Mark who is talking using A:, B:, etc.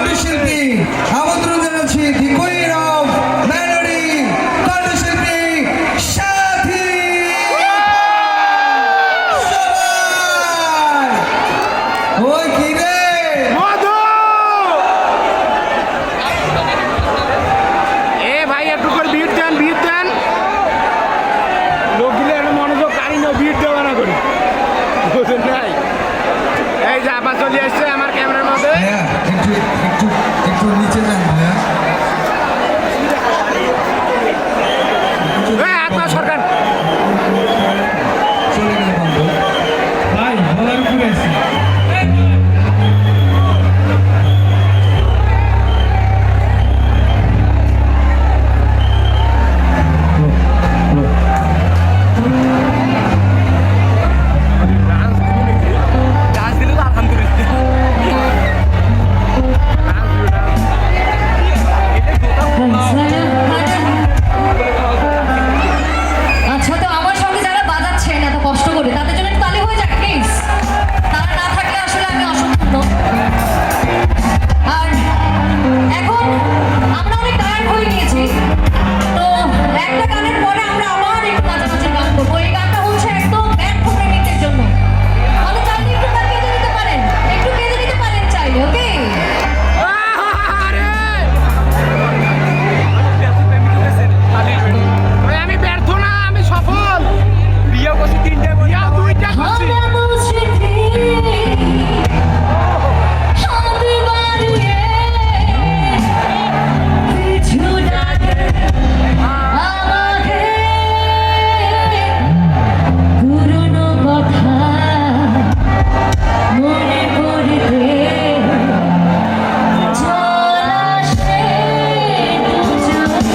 A: কণ্ঠশিল্পী আমন্ত্রণ জানাচ্ছি। দীর্ঘ